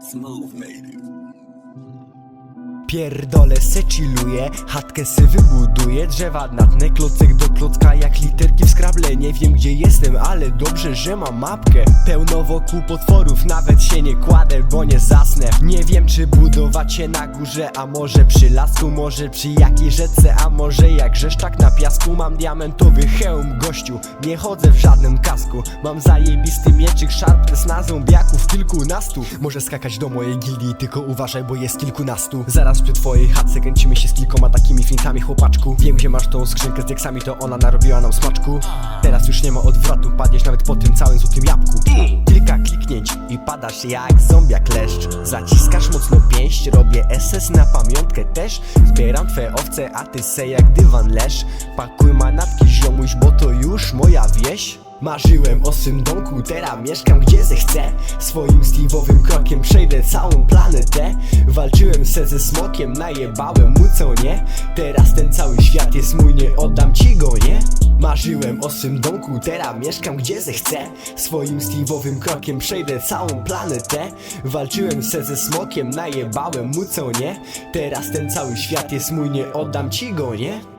Smooth Native. Pierdolę se chilluję, chatkę se wybuduję Drzewa natnę, klocek do klocka jak literki w skrable. Nie wiem gdzie jestem, ale dobrze, że mam mapkę. Pełno wokół potworów, nawet się nie kładę, bo nie zasnę. Nie wiem czy budować się na górze, a może przy lasku Może przy jakiej rzece, a może jak rzeszczak na piasku. Mam diamentowy hełm, gościu, nie chodzę w żadnym kasku Mam zajebisty mieczyk, szarpę z nazwą biaków kilkunastu. Może skakać do mojej gildii, tylko uważaj, bo jest kilkunastu. Zaraz przy twojej chatce kręcimy się z kilkoma takimi fintami chłopaczku. Wiem gdzie masz tą skrzynkę z diaksami, to ona narobiła nam smaczku. Teraz już nie ma odwrotu, padniesz nawet po tym całym złotym jabłku. Kilka kliknięć i padasz jak zombiak leszcz. Zaciskasz mocno pięść, robię SS na pamiątkę też. Zbieram twoje owce, a ty se jak dywan leż Marzyłem o swym domku, teraz mieszkam gdzie zechcę. Swoim Steve'owym krokiem przejdę całą planetę. Walczyłem se ze smokiem, najebałem mu co nie? Teraz ten cały świat jest mój, nie oddam ci go, nie? Marzyłem o swym domku, teraz mieszkam gdzie zechcę. Swoim Steve'owym krokiem przejdę całą planetę. Walczyłem se ze smokiem, najebałem mu co nie? Teraz ten cały świat jest mój, nie oddam ci go, nie?